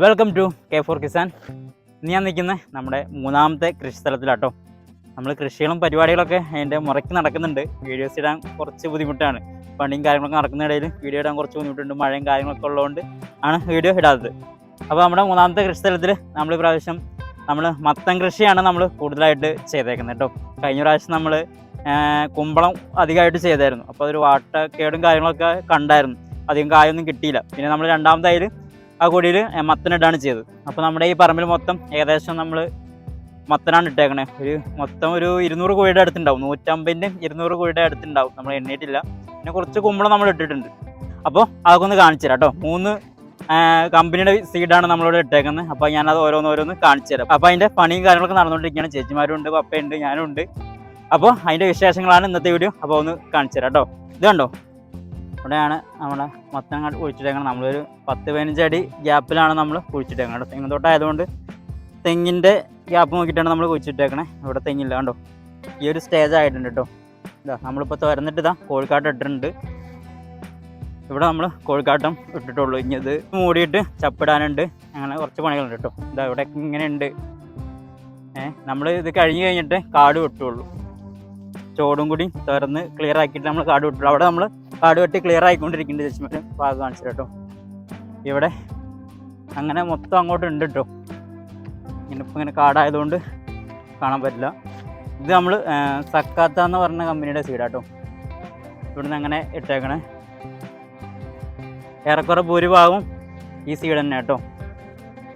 Welcome to K four Kisan ഇന്ന് ഞാൻ നിൽക്കുന്നത് നമ്മുടെ മൂന്നാമത്തെ കൃഷി സ്ഥലത്തിലാട്ടോ. നമ്മൾ കൃഷികളും പരിപാടികളൊക്കെ അതിന്റെ മുറയ്ക്ക് നടക്കുന്നുണ്ട്. വീഡിയോസ് ഇടാൻ കുറച്ച് ബുദ്ധിമുട്ടാണ്. പണിയും കാര്യങ്ങളൊക്കെ നടക്കുന്നതിടയിൽ വീഡിയോ ഇടാൻ കുറച്ച് ബുദ്ധിമുട്ടുണ്ട്. മഴയും കാര്യങ്ങളൊക്കെ ഉള്ളതുകൊണ്ട് ആണ് വീഡിയോ ഇടാത്തത്. അപ്പോൾ നമ്മുടെ മൂന്നാമത്തെ കൃഷി സ്ഥലത്തിൽ നമ്മൾ പ്രാവശ്യം നമ്മൾ മത്തൻ കൃഷിയാണ് നമ്മൾ കൂടുതലായിട്ട് ചെയ്തേക്കുന്നത് കേട്ടോ. കഴിഞ്ഞ പ്രാവശ്യം നമ്മൾ കുമ്പളം അധികമായിട്ട് ചെയ്തായിരുന്നു. അപ്പോൾ അതൊരു വാട്ടക്കേടും കാര്യങ്ങളൊക്കെ കണ്ടായിരുന്നു. അധികം കായൊന്നും കിട്ടിയില്ല. പിന്നെ നമ്മൾ രണ്ടാമതായാലും ആ കൊടിയിൽ മത്തനിടാണ് ചെയ്തത്. അപ്പോൾ നമ്മുടെ ഈ പറമ്പിൽ മൊത്തം ഏകദേശം നമ്മൾ മത്തനാണ് ഇട്ടേക്കണേ. ഒരു മൊത്തം ഒരു ഇരുന്നൂറ് കോഴിയുടെ അടുത്തുണ്ടാവും. നൂറ്റമ്പതിന്റെ ഇരുന്നൂറ് കോഴിയുടെ അടുത്തുണ്ടാവും. നമ്മൾ എണ്ണീട്ടില്ല. പിന്നെ കുറച്ച് കുമ്പളം നമ്മൾ ഇട്ടിട്ടുണ്ട്. അപ്പോൾ അതൊക്കെ ഒന്ന് കാണിച്ചു തരാം കേട്ടോ മൂന്ന് കമ്പനിയുടെ സീഡാണ് നമ്മളിവിടെ ഇട്ടേക്കുന്നത്. അപ്പോൾ ഞാനത് ഓരോന്നോരോന്ന് ഓരോന്ന് കാണിച്ചു തരാം. അപ്പോൾ അതിന്റെ പണിയും കാര്യങ്ങളൊക്കെ നടന്നുകൊണ്ടിരിക്കുകയാണ്. ചേച്ചിമാരുണ്ട് പപ്പയുണ്ട് ഞാനുണ്ട് അപ്പോൾ അതിന്റെ വിശേഷങ്ങളാണ് ഇന്നത്തെ വീഡിയോ. അപ്പോൾ ഒന്ന് കാണിച്ചു തരാം കേട്ടോ ഇത് കണ്ടോ? ഇവിടെയാണ് നമ്മുടെ മത്തങ്ങ കുഴിച്ചിട്ടേക്കുന്നത് നമ്മളൊരു പത്ത് അടി ഗ്യാപ്പിലാണ് നമ്മൾ കുഴിച്ചിട്ടേക്കുന്നത് തെങ്ങ് തോട്ടമായതുകൊണ്ട് തെങ്ങിന്റെ ഗ്യാപ്പ് നോക്കിയിട്ടാണ് നമ്മൾ കുഴിച്ചിട്ടേക്കണേ. ഇവിടെ തെങ്ങില്ല കണ്ടോ? ഈ ഒരു സ്റ്റേജ് ആയിട്ടുണ്ട് കേട്ടോ. ഇതാ നമ്മളിപ്പോൾ തുറന്നിട്ട് ഇതാ കോഴിക്കാട്ട് ഇട്ടിട്ടുണ്ട്. ഇവിടെ നമ്മൾ കോഴിക്കാട്ടം ഇട്ടിട്ടുള്ളൂ. ഇനി ഇത് മൂടിയിട്ട് ചപ്പിടാനുണ്ട്. അങ്ങനെ കുറച്ച് പണികളുണ്ട് കേട്ടോ. ഇതാ ഇവിടെ ഇങ്ങനെ ഉണ്ട് ഏഹ് നമ്മൾ ഇത് കഴിഞ്ഞ് കഴിഞ്ഞിട്ട് കാട് വെട്ടുള്ളൂ. ചോടും കൂടി തുറന്ന് ക്ലിയർ ആക്കിയിട്ട് നമ്മൾ കാട് വെട്ടുള്ളൂ. അവിടെ നമ്മൾ കാട് വെട്ടി ക്ലിയർ ആയിക്കൊണ്ടിരിക്കുന്നുണ്ട് ചേച്ചിമാരെ ഭാഗം കാണിച്ചു കേട്ടോ ഇവിടെ അങ്ങനെ മൊത്തം അങ്ങോട്ട് ഉണ്ട് കേട്ടോ ഇപ്പം ഇങ്ങനെ കാടായതുകൊണ്ട് കാണാൻ പറ്റില്ല. ഇത് നമ്മൾ സക്കാത്ത എന്ന് പറഞ്ഞ കമ്പനിയുടെ സീഡാട്ടോ ഇവിടുന്ന് അങ്ങനെ ഇട്ടേക്കണേ. ഏറെക്കുറെ ഭൂരിഭാഗവും ഈ സീഡ് തന്നെ കേട്ടോ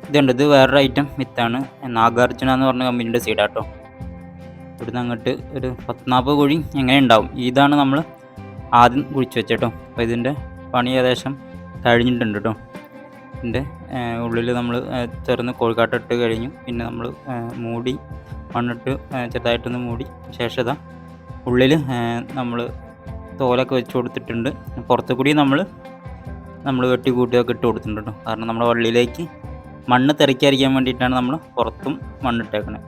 ഇതുണ്ട്. ഇത് വേറൊരു ഐറ്റം വിത്താണ്. നാഗാർജുന എന്ന് പറഞ്ഞ കമ്പനിയുടെ സീഡാട്ടോ ഇവിടുന്ന് അങ്ങോട്ട് ഒരു പത്ത് നാൽപ്പത് കുഴി എങ്ങനെ ഉണ്ടാവും? ഇതാണ് നമ്മൾ ആദ്യം കുഴിച്ച് വെച്ചേട്ടോ. അപ്പോൾ ഇതിന്റെ പണി ഏകദേശം കഴിഞ്ഞിട്ടുണ്ട് കേട്ടോ ഇതിന്റെ ഉള്ളിൽ നമ്മൾ ചെറുന്ന് കോഴിക്കാട്ടിട്ട് കഴിഞ്ഞു. പിന്നെ നമ്മൾ മൂടി മണ്ണിട്ട് ചെറുതായിട്ടൊന്ന് മൂടി ശേഷം ഉള്ളിൽ നമ്മൾ തോലൊക്കെ വെച്ച് കൊടുത്തിട്ടുണ്ട്. പുറത്തു കൂടി നമ്മൾ നമ്മൾ വെട്ടി കൂട്ടിയൊക്കെ ഇട്ട് കൊടുത്തിട്ടുണ്ട് കേട്ടോ കാരണം നമ്മുടെ വള്ളിയിലേക്ക് മണ്ണ് തെറിക്കാതിരിക്കാൻ വേണ്ടിയിട്ടാണ് നമ്മൾ പുറത്തും മണ്ണിട്ടേക്കണേ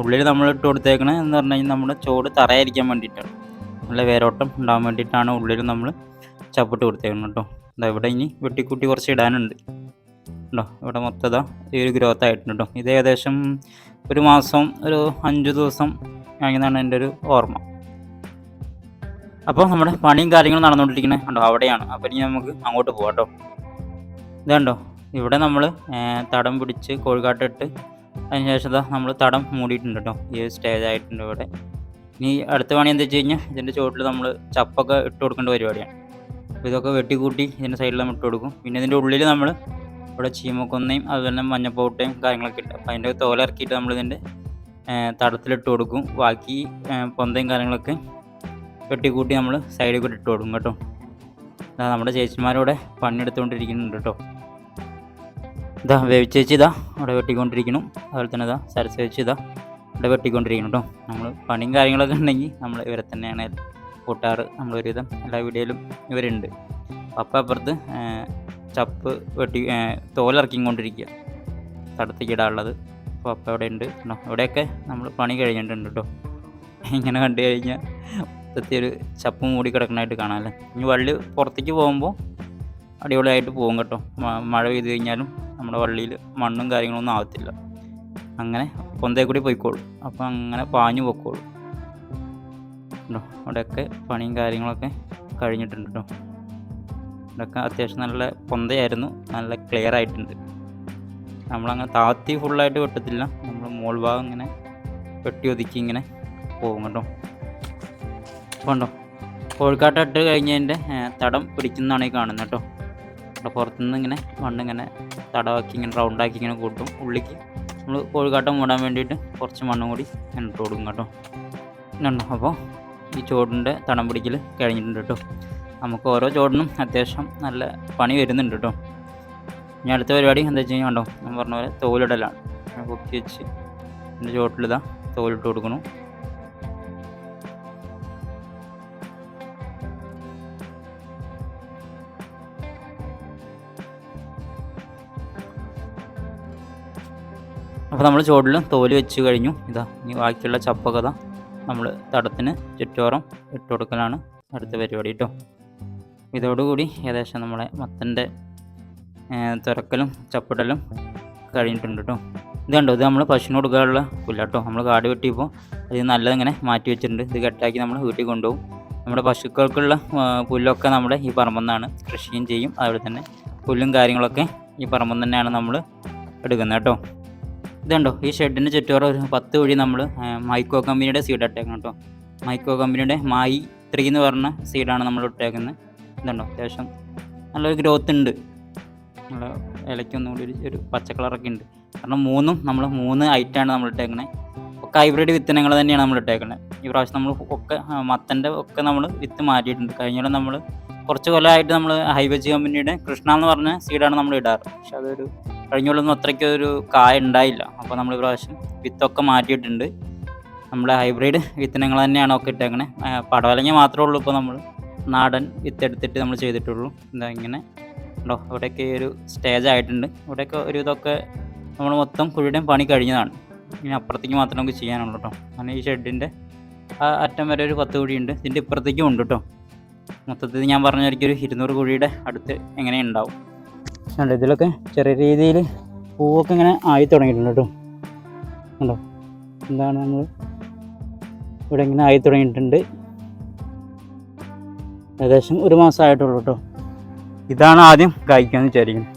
ഉള്ളിൽ നമ്മൾ ഇട്ട് കൊടുത്തേക്കണേ എന്ന് പറഞ്ഞു കഴിഞ്ഞാൽ നമ്മുടെ ചോട് തറയായിരിക്കാൻ വേണ്ടിയിട്ടാണ്. നല്ല വേരോട്ടം ഉണ്ടാകാൻ വേണ്ടിയിട്ടാണ് ഉള്ളിൽ നമ്മൾ ചപ്പിട്ട് കൊടുത്തേക്കുന്നത് കേട്ടോ. ഇതാ ഇവിടെ ഇനി വെട്ടിക്കൂട്ടി കുറച്ച് ഇടാനുണ്ട്. ഉണ്ടോ? ഇവിടെ മൊത്തം ഇതാ ഈ ഒരു ഗ്രോത്ത് ആയിട്ടുണ്ട് കേട്ടോ. ഇത് ഏകദേശം ഒരു മാസം ഒരു അഞ്ച് ദിവസം ആണെന്നാണ് എന്റെ ഒരു ഓർമ്മ. അപ്പോൾ നമ്മുടെ പണിയും കാര്യങ്ങളും നടന്നുകൊണ്ടിരിക്കുന്നത് കണ്ടോ? അവിടെയാണ്. അപ്പോൾ ഇനി നമുക്ക് അങ്ങോട്ട് പോകാം കേട്ടോ. ഇതുണ്ടോ ഇവിടെ നമ്മൾ തടം പിടിച്ച് കോഴിക്കാട്ടിട്ട് അതിനുശേഷം ശേഷം നമ്മൾ തടം മൂടിയിട്ടുണ്ട് കേട്ടോ. ഈ സ്റ്റേജ് ആയിട്ടുണ്ട് ഇവിടെ. ഇനി അടുത്ത പണി എന്താ വെച്ച് കഴിഞ്ഞാൽ ഇതിന്റെ ചുവട്ടിൽ നമ്മൾ ചപ്പൊക്കെ ഇട്ട് കൊടുക്കേണ്ട പരിപാടിയാണ്. അപ്പോൾ ഇതൊക്കെ വെട്ടിക്കൂട്ടി ഇതിന്റെ സൈഡിൽ നമ്മൾ ഇട്ട് കൊടുക്കും. പിന്നെ ഇതിന്റെ ഉള്ളിൽ നമ്മൾ ഇവിടെ ചീമക്കൊന്നയും അതുപോലെ തന്നെ മഞ്ഞപ്പൗട്ടയും കാര്യങ്ങളൊക്കെ ഇട്ട് അപ്പോൾ അതിന്റെ തോലിറക്കിയിട്ട് നമ്മളിതിന്റെ തടത്തിലിട്ട് കൊടുക്കും. ബാക്കി പൊന്തയും കാര്യങ്ങളൊക്കെ വെട്ടിക്കൂട്ടി നമ്മൾ സൈഡിൽ കൂടി ഇട്ട് കൊടുക്കും കേട്ടോ. ഇതാ നമ്മുടെ ചേച്ചിമാരൂടെ പണിയെടുത്തുകൊണ്ടിരിക്കുന്നുണ്ട് കേട്ടോ. ഇതാ വേവിച്ചേച്ചി ഇതാ അവിടെ വെട്ടിക്കൊണ്ടിരിക്കണം അതുപോലെ തന്നെ ഇതാ സരസ് വെച്ച് ഇതാ ഇവിടെ വെട്ടിക്കൊണ്ടിരിക്കണം കേട്ടോ നമ്മൾ പണിയും കാര്യങ്ങളൊക്കെ ഉണ്ടെങ്കിൽ നമ്മൾ ഇവരെ തന്നെയാണ് കൂട്ടാറ് നമ്മളൊരുവിധം. എല്ലാ വീഡിയോയിലും ഇവരുണ്ട്. അപ്പം അപ്പുറത്ത് ചപ്പ് വെട്ടി തോലിറക്കിക്കൊണ്ടിരിക്കുക തടത്തേക്ക് ഇടാനുള്ളത്. അപ്പോൾ അപ്പം അവിടെ ഉണ്ട് ഇവിടെയൊക്കെ നമ്മൾ പണി കഴിഞ്ഞിട്ടുണ്ട് കേട്ടോ ഇങ്ങനെ കണ്ടു കഴിഞ്ഞാൽ മൊത്തത്തിൽ ഒരു ചപ്പ് മൂടി കിടക്കണായിട്ട് കാണാമല്ലേ ഇനി വള്ളി പുറത്തേക്ക് പോകുമ്പോൾ അടിപൊളിയായിട്ട് പോകും കേട്ടോ. മഴ പെയ്ത് കഴിഞ്ഞാലും നമ്മുടെ വള്ളിയിൽ മണ്ണും കാര്യങ്ങളൊന്നും ആവത്തില്ല. അങ്ങനെ പൊന്തേ കൂടി പോയിക്കോളും. അപ്പോൾ അങ്ങനെ പാഞ്ഞു പൊക്കോളും കേട്ടോ അവിടെയൊക്കെ പണിയും കാര്യങ്ങളൊക്കെ കഴിഞ്ഞിട്ടുണ്ട് കേട്ടോ ഇതൊക്കെ അത്യാവശ്യം നല്ല പൊന്തയായിരുന്നു. നല്ല ക്ലിയർ ആയിട്ടുണ്ട്. നമ്മളങ്ങനെ താത്തി ഫുള്ളായിട്ട് വെട്ടത്തില്ല. നമ്മൾ മോൾ ഭാഗം ഇങ്ങനെ വെട്ടി ഒതുക്കി ഇങ്ങനെ പോകും കേട്ടോ ഉണ്ടോ കോഴിക്കാട്ടം ഇട്ട് കഴിഞ്ഞതിന്റെ തടം പിടിക്കുന്നതാണ് ഈ കാണുന്നത് കേട്ടോ അവിടെ പുറത്തുനിന്ന് ഇങ്ങനെ മണ്ണിങ്ങനെ തടമാക്കി ഇങ്ങനെ റൗണ്ടാക്കി ഇങ്ങനെ കൂട്ടും. ഉള്ളിക്ക് നമ്മൾ കോഴിക്കാട്ടം മൂടാൻ വേണ്ടിയിട്ട് കുറച്ച് മണ്ണും കൂടി ഇട്ട് കൊടുക്കും കേട്ടോ. ഇതുണ്ടോ അപ്പോൾ ഈ ചോടിന്റെ തടം പിടിക്കൽ കഴിഞ്ഞിട്ടുണ്ട് കേട്ടോ. നമുക്ക് ഓരോ ചോടിനും അത്യാവശ്യം നല്ല പണി വരുന്നുണ്ട് കേട്ടോ. ഇനി അടുത്ത പരിപാടി എന്താ വെച്ച് കഴിഞ്ഞാൽ കണ്ടോ? ഞാൻ പറഞ്ഞ പോലെ തോലിടലാണ്. പൊക്കി വെച്ച് എന്റെ ചോട്ടിലിതാ തോലിട്ട് കൊടുക്കണു. അപ്പോൾ നമ്മൾ ചോട്ടിൽ തോൽ വെച്ച് കഴിഞ്ഞു. ഇതാ ഇനി ബാക്കിയുള്ള ചപ്പൊക്കെ ഇതാ നമ്മൾ തടത്തിന് ചുറ്റോറം ഇട്ട് കൊടുക്കലാണ് അടുത്ത പരിപാടി കേട്ടോ ഇതോടുകൂടി ഏകദേശം നമ്മളെ മത്തന്റെ തുറക്കലും ചപ്പിടലും കഴിഞ്ഞിട്ടുണ്ട് കേട്ടോ ഇത് കണ്ടോ ഇത് നമ്മൾ പശുവിന് കൊടുക്കാനുള്ള പുല്ലാട്ടോ നമ്മൾ കാട് വെട്ടിയപ്പോൾ അത് നല്ലത് ഇങ്ങനെ മാറ്റി വെച്ചിട്ടുണ്ട്. ഇത് കെട്ടാക്കി നമ്മൾ വീട്ടിൽ കൊണ്ടുപോകും. നമ്മുടെ പശുക്കൾക്കുള്ള പുല്ലൊക്കെ നമ്മുടെ ഈ പറമ്പിൽ നിന്നാണ് കൃഷിയും ചെയ്യും. അതുപോലെ തന്നെ പുല്ലും കാര്യങ്ങളൊക്കെ ഈ പറമ്പിൽ നിന്ന് തന്നെയാണ് നമ്മൾ എടുക്കുന്നത് കേട്ടോ ഇതുണ്ടോ? ഈ ഷെഡിന്റെ ചുറ്റോറ ഒരു പത്ത് വഴി നമ്മൾ മൈക്കോ കമ്പനിയുടെ സീഡ് ഇട്ടേക്കണം കേട്ടോ. മൈക്കോ കമ്പനിയുടെ മായി ത്രീ എന്ന് പറഞ്ഞ സീഡാണ് നമ്മൾ ഇട്ടേക്കുന്നത് ഇതുണ്ടോ? അത്യാവശ്യം നല്ലൊരു ഗ്രോത്ത് ഉണ്ട്. നമ്മൾ ഇലയ്ക്കൊന്നും കൂടി ഒരു പച്ച കളറൊക്കെ ഉണ്ട്. കാരണം മൂന്നും നമ്മൾ മൂന്ന് ഐറ്റാണ് നമ്മൾ ഇട്ടേക്കുന്നത് ഒക്കെ ഹൈബ്രിഡ് വിത്തനങ്ങൾ തന്നെയാണ് നമ്മൾ ഇട്ടേക്കുന്നത് ഈ പ്രാവശ്യം നമ്മൾ ഒക്കെ മത്തന്റെ ഒക്കെ നമ്മൾ വിത്ത് മാറ്റിയിട്ടുണ്ട്. കഴിഞ്ഞാലും നമ്മൾ കുറച്ച് കൊല്ലമായിട്ട് നമ്മൾ ഹൈവെജ് കമ്പനിയുടെ കൃഷ്ണ എന്ന് പറഞ്ഞ സീഡാണ് നമ്മൾ ഇടാറ്. പക്ഷെ അതൊരു കഴിഞ്ഞ കൊല്ലമൊന്നും അത്രയ്ക്ക് ഒരു കായ ഉണ്ടായില്ല. അപ്പോൾ നമ്മൾ പ്രാവശ്യം വിത്തൊക്കെ മാറ്റിയിട്ടുണ്ട്. നമ്മുടെ ഹൈബ്രിഡ് വിത്തനങ്ങൾ തന്നെയാണ് ഒക്കെ ഇട്ടേക്കണേ. പടവലങ്ങ മാത്രമേ ഉള്ളൂ ഇപ്പോൾ നമ്മൾ നാടൻ വിത്തെടുത്തിട്ട് നമ്മൾ ചെയ്തിട്ടുള്ളൂ. എന്താ ഇങ്ങനെ. ഉണ്ടോ ഇവിടെയൊക്കെ ഒരു സ്റ്റേജ് ആയിട്ടുണ്ട്. ഇവിടെയൊക്കെ ഒരു ഇതൊക്കെ നമ്മൾ മൊത്തം കുഴിയുടെയും പണി കഴിഞ്ഞതാണ്. ഇനി അപ്പുറത്തേക്ക് മാത്രമേ നമുക്ക് ചെയ്യാനുള്ളൂ കേട്ടോ അങ്ങനെ ഈ ഷെഡിന്റെ ആ അറ്റം വരെ ഒരു പത്ത് കുഴിയുണ്ട്. ഇതിന്റെ ഇപ്പുറത്തേക്കും ഉണ്ട് കേട്ടോ മൊത്തത്തിൽ ഞാൻ പറഞ്ഞ ഒരു ഇരുന്നൂറ് കുഴിയുടെ അടുത്ത് എങ്ങനെ ഉണ്ടാവും. കണ്ടോ ഇതിലൊക്കെ ചെറിയ രീതിയിൽ പൂവൊക്കെ ഇങ്ങനെ ആയി തുടങ്ങിയിട്ടുണ്ട് കേട്ടോ. കണ്ടോ എന്താണ് നമ്മൾ ഇവിടെ ഇങ്ങനെ ആയി തുടങ്ങിയിട്ടുണ്ട്. ഏകദേശം ഒരു മാസമായിട്ടുള്ളൂ കേട്ടോ. ഇതാണ് ആദ്യം കായ്ക്കാന്ന് വിചാരിക്കുന്നത്.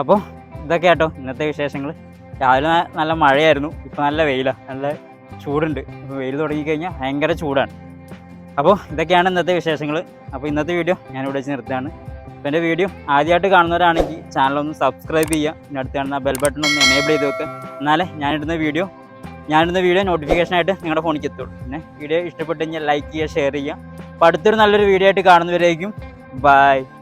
അപ്പോൾ ഇതൊക്കെ കേട്ടോ ഇന്നത്തെ വിശേഷങ്ങൾ രാവിലെ നല്ല മഴയായിരുന്നു ഇപ്പോൾ നല്ല വെയിലാണ് നല്ല ചൂടുണ്ട്. ഇപ്പോൾ വെയിൽ തുടങ്ങിക്കഴിഞ്ഞാൽ ഭയങ്കര ചൂടാണ്. അപ്പോൾ ഇതൊക്കെയാണ് ഇന്നത്തെ വിശേഷങ്ങൾ. അപ്പോൾ ഇന്നത്തെ വീഡിയോ ഞാൻ ഇവിടെ വെച്ച് നിർത്തുകയാണ്. അപ്പോൾ എന്റെ വീഡിയോ ആദ്യമായിട്ട് കാണുന്നവരാണെങ്കിൽ ചാനലൊന്ന് സബ്സ്ക്രൈബ് ചെയ്യുക. പിന്നെ അടുത്ത് കാണുന്ന ബെൽ ബട്ടൺ ഒന്ന് എനേബിൾ ചെയ്ത് വെക്കുക. എന്നാലേ ഞാനിടുന്ന വീഡിയോ ഞാനിടുന്ന വീഡിയോ നോട്ടിഫിക്കേഷനായിട്ട് നിങ്ങളുടെ ഫോണിൽ എത്തുള്ളൂ. പിന്നെ വീഡിയോ ഇഷ്ടപ്പെട്ട് കഴിഞ്ഞാൽ ലൈക്ക് ചെയ്യുക ഷെയർ ചെയ്യുക. അപ്പോൾ അടുത്തൊരു നല്ലൊരു വീഡിയോ ആയിട്ട് കാണുന്നവരായിരിക്കും ബൈ